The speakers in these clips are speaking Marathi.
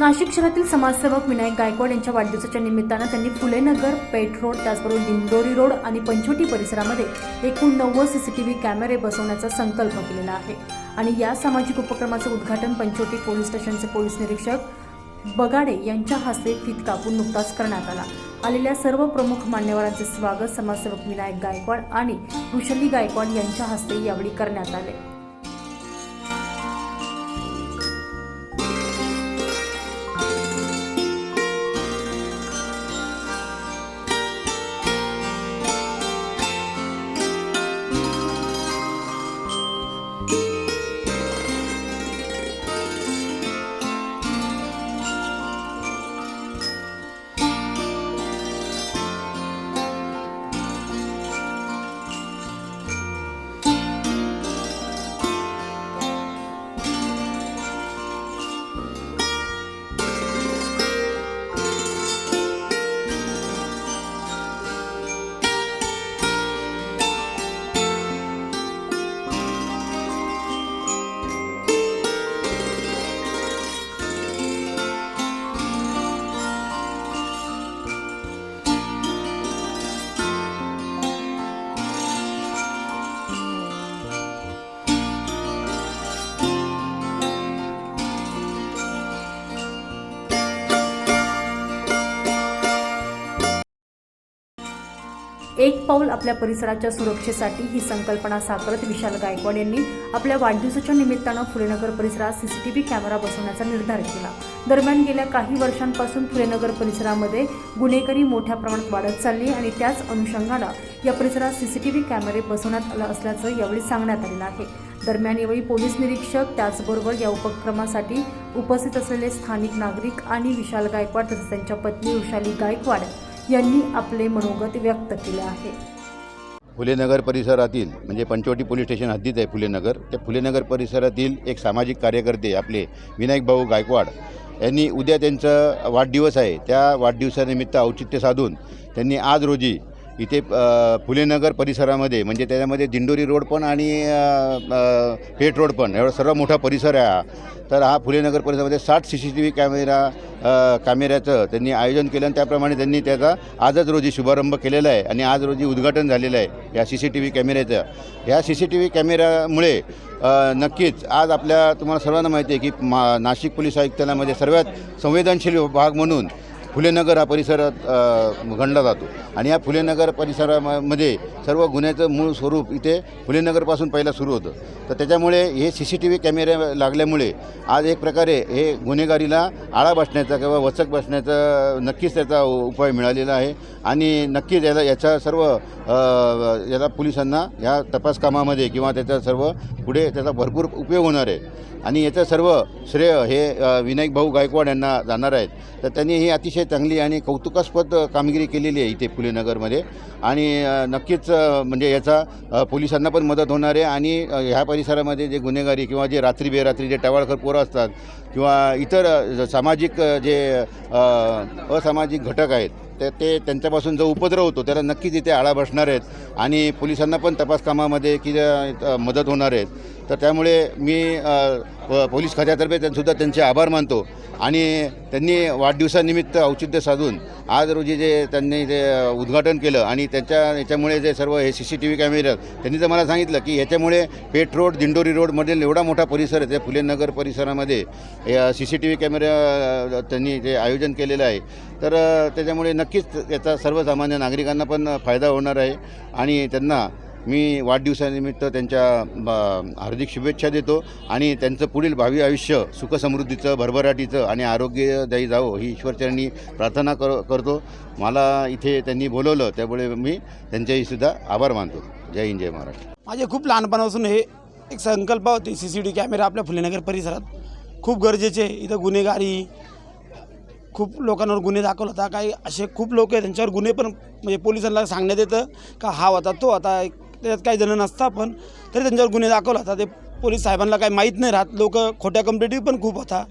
नाशिक शहरातील समाजसेवक विनायक गायकवाड यांच्या वाढदिवसाच्या निमित्तानं त्यांनी फुलेनगर पेठ रोड त्याचबरोबर दिंडोरी रोड आणि पंचवटी परिसरामध्ये एकूण नव्वद सीसीटीव्ही कॅमेरे बसवण्याचा संकल्प केलेला आहे. आणि या सामाजिक उपक्रमाचं उद्घाटन पंचवटी पोलीस स्टेशनचे पोलीस निरीक्षक बगाडे यांच्या हस्ते फीत कापून नुकताच करण्यात आला. आलेल्या सर्व प्रमुख मान्यवरांचे स्वागत समाजसेवक विनायक गायकवाड आणि वृषली गायकवाड यांच्या हस्ते यावेळी करण्यात आले. एक पाऊल आपल्या परिसराच्या सुरक्षेसाठी ही संकल्पना साकारत विशाल गायकवाड यांनी आपल्या वाढदिवसाच्या निमित्तानं फुलेनगर परिसरात सीसीटीव्ही कॅमेरा बसवण्याचा निर्धार केला. दरम्यान गेल्या काही वर्षांपासून फुलेनगर परिसरामध्ये गुन्हेगारी मोठ्या प्रमाणात वाढत चालली आणि त्याच अनुषंगानं या परिसरात सीसीटीव्ही कॅमेरे बसवण्यात आलं असल्याचं यावेळी सांगण्यात आलेलं आहे. दरम्यान यावेळी पोलीस निरीक्षक त्याचबरोबर या उपक्रमासाठी उपस्थित असलेले स्थानिक नागरिक आणि विशाल गायकवाड तसेच त्यांच्या पत्नी वृषाली गायकवाड यांनी आपले मनोगत व्यक्त केले आहे. फुलेनगर परिसरातील म्हणजे पंचवटी पोलीस स्टेशन हद्दीत आहे फुलेनगर त्या फुलेनगर परिसरातील एक सामाजिक कार्यकर्ते आपले विनायक भाऊ गायकवाड यांनी उद्या त्यांचा वाढदिवस आहे. त्या वाढदिवसानिमित्त औचित्य साधून त्यांनी आज रोजी इथे फुलेनगर परिसरामध्ये म्हणजे त्याच्यामध्ये दिंडोरी रोड पण आणि पेट रोड पण एवढा सर्व मोठा परिसर आहे हा. तर हा फुलेनगर परिसरामध्ये साठ C C T V camera कॅमेऱ्याचं त्यांनी आयोजन केलं आणि त्याप्रमाणे त्यांनी त्याचा आजच रोजी शुभारंभ केलेला आहे आणि आज रोजी उद्घाटन झालेलं आहे या सी सी टी व्ही कॅमेऱ्याचं. ह्या सी सी टी व्ही कॅमेऱ्यामुळे नक्कीच आज आपल्या तुम्हाला सर्वांना माहिती आहे की मा नाशिक पोलीस आयुक्तालयामध्ये सर्वात संवेदनशील भाग म्हणून फुलेनगर हा परिसरात घडला गणला जातो. आणि या फुलेनगर परिसरामध्ये सर्व गुन्ह्याचं मूळ स्वरूप इथे फुलेनगरपासून पहिला सुरू होतं. तर त्याच्यामुळे हे सी सी टी व्ही कॅमेरे लागल्यामुळे आज एक प्रकारे हे गुन्हेगारीला आळा बसण्याचा किंवा वचक बसण्याचा नक्कीच त्याचा उपाय मिळालेला आहे. आणि नक्कीच याला याचा सर्व याला पोलिसांना या तपास कामामध्ये किंवा त्याचा सर्व पुढे त्याचा भरपूर उपयोग होणार आहे. आणि याचं सर्व श्रेय हे विनायक भाऊ गायकवाड यांना जाणार आहेत. तर त्यांनी हे अतिशय चांगली आणि कौतुकास्पद कामगिरी केलेली आहे इथे फुलेनगरमध्ये आणि नक्कीच म्हणजे याचा पोलिसांना पण मदत होणार आहे आणि ह्या परिसरामध्ये जे गुन्हेगारी किंवा जे रात्री बेरात्री जे टवाळखोर पोरं असतात किंवा इतर सामाजिक जे असामाजिक घटक आहेत तर ते त्यांच्यापासून जो उपद्रव होतो त्याला नक्कीच इथे आळा बसणार आहेत आणि पोलिसांना पण तपास कामामध्ये की मदत होणार आहेत. तर त्यामुळे मी पोलीस खात्यातर्फे त्यांसुद्धा त्यांचे आभार मानतो. आणि त्यांनी वाढदिवसानिमित्त औचित्य साधून आज रोजी जे त्यांनी ते उद्घाटन केलं आणि त्याच्या याच्यामुळे जे सर्व हे सी सी टी व्ही कॅमेरे आहेत, त्यांनी तर मला सांगितलं की ह्याच्यामुळे पेठ रोड दिंडोरी रोडमधील एवढा मोठा परिसर आहे त्या फुलेनगर परिसरामध्ये C C T V camera त्यांनी जे आयोजन केलेलं आहे. तर त्याच्यामुळे नक्कीच याचा सर्वसामान्य नागरिकांना पण फायदा होणार आहे आणि त्यांना मी वाढदिवसानिमित्त त्यांच्या हार्दिक शुभेच्छा देतो आणि त्यांचं पुढील भावी आयुष्य सुखसमृद्धीचं भरभराटीचं आणि आरोग्यदायी जावं ही ईश्वरचरणी प्रार्थना कर करतो. मला इथे त्यांनी बोलवलं त्यामुळे मी त्यांच्याहीसुद्धा आभार मानतो. जय हिंद जय महाराष्ट्र. माझे खूप लहानपणापासून हे एक संकल्प होती सी सी टी कॅमेरा आपल्या फुलेनगर परिसरात. खूप गरजेचे आहे. इथं गुन्हेगारी खूप लोकांवर गुन्हे दाखवला होता काही असे खूप लोक आहेत त्यांच्यावर गुन्हे पण म्हणजे पोलिसांना सांगण्यात येतं का हा होता तो होता त्याच्यात काही जण नसता पण तरी त्यांच्यावर गुन्हे दाखवला होता. ते पोलीस साहेबांना काही माहीत नाही राहत. लोक खोट्या कंप्लेंटिव्ह पण खूप होता.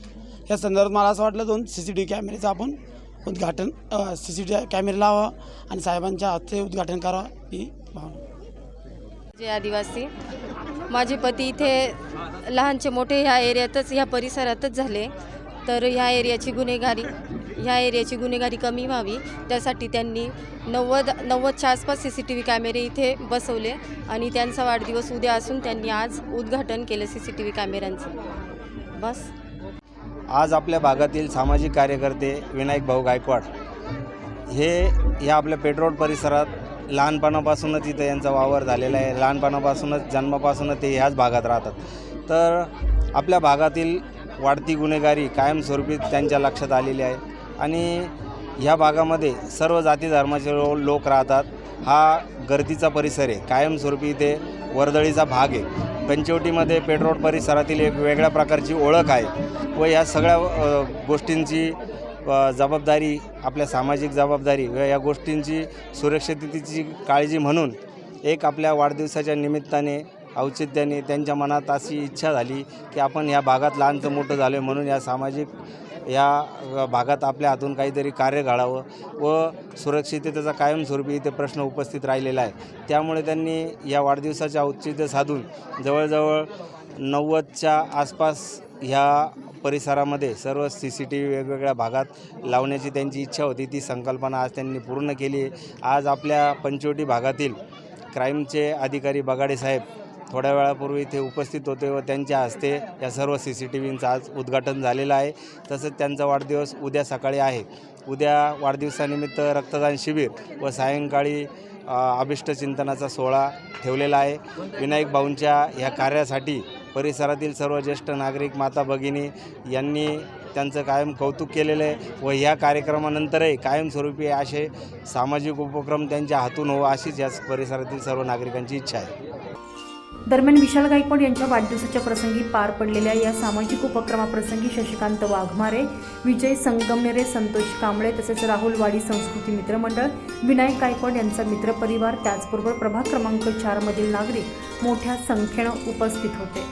या संदर्भात मला असं वाटलं दोन सी सी टी व्ही कॅमेऱ्याचं आपण उद्घाटन सी सी टी व्ही कॅमेरे लावा आणि साहेबांच्या हस्ते उद्घाटन करावा ही भावना जे आदिवासी माझे पती इथे लहानचे मोठे ह्या एरियातच ह्या परिसरातच झाले. तर ह्या एरियाची गुन्हेगारी ह्या एरियाची गुन्हेगारी कमी व्हावी. त्यासाठी त्यांनी नव्वद नव्वदच्या आसपास सी सी टी व्ही कॅमेरे इथे बसवले आणि त्यांचा वाढदिवस उद्या असून त्यांनी आज उद्घाटन केलं सी सी टी व्ही कॅमेऱ्यांचं. बस. आज आपल्या भागातील सामाजिक कार्यकर्ते विनायक भाऊ गायकवाड हे ह्या आपल्या पेट्रोल परिसरात लहानपणापासूनच इथं यांचा वावर झालेला आहे. लहानपणापासूनच जन्मापासूनच ते ह्याच भागात राहतात. तर आपल्या भागातील वाढती गुन्हेगारी कायमस्वरूपी त्यांच्या लक्षात आलेली आहे. आणि ह्या भागामध्ये सर्व जाती धर्माचे लो लोक राहतात. हा गर्दीचा परिसर आहे. कायमस्वरूपी इथे वर्दळीचा भाग आहे. पंचवटीमध्ये पेट्रोल परिसरातील एक वेगळ्या प्रकारची ओळख आहे व या सगळ्या गोष्टींची जबाबदारी आपल्या सामाजिक जबाबदारी व या गोष्टींची सुरक्षिततेची काळजी म्हणून एक आपल्या वाढदिवसाच्या निमित्ताने औचित्याने त्यांच्या मनात अशी इच्छा झाली की आपण या भागात लहानचं मोठं झालो आहे म्हणून या सामाजिक या भागात आपल्या हातून काहीतरी कार्य घडावं व सुरक्षिततेचा कायमस्वरूपी इथे प्रश्न उपस्थित राहिलेला आहे. त्यामुळे त्यांनी या वाढदिवसाचे औचित्य साधून जवळजवळ नव्वदच्या आसपास ह्या परिसरामध्ये सर्व सी सी टी व्ही वेगवेगळ्या भागात लावण्याची त्यांची इच्छा होती. ती संकल्पना आज त्यांनी पूर्ण केली आज आपल्या पंचवटी भागातील क्राईमचे अधिकारी बगाडे साहेब थोड्या वेळापूर्वी इथे उपस्थित होते व त्यांच्या हस्ते या सर्व सी सी टी व्हींचं आज उद्घाटन झालेलं आहे. तसंच त्यांचा वाढदिवस उद्या सकाळी आहे. उद्या वाढदिवसानिमित्त रक्तदान शिबिर व सायंकाळी अ, अभिष्ट चिंतनाचा सोहळा ठेवलेला आहे. विनायक भाऊंच्या ह्या कार्यासाठी परिसरातील सर्व ज्येष्ठ नागरिक माता भगिनी यांनी त्यांचं कायम कौतुक केलेलं आहे व ह्या कार्यक्रमानंतरही कायमस्वरूपी असे सामाजिक उपक्रम त्यांच्या हातून हो अशीच या परिसरातील सर्व नागरिकांची इच्छा आहे. दरम्यान विशाल गायकवाड यांच्या वाढदिवसाच्या प्रसंगी पार पडलेल्या या सामाजिक उपक्रमाप्रसंगी शशिकांत वाघमारे विजय संगमनेरे संतोष कांबळे तसेच राहुल वाडी संस्कृती मित्रमंडळ विनायक गायकवाड यांचा मित्रपरिवार त्याचबरोबर प्रभाग क्रमांक चारमधील नागरिक मोठ्या संख्येनं उपस्थित होते.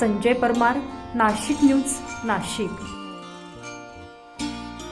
संजय परमार नाशिक न्यूज नाशिक.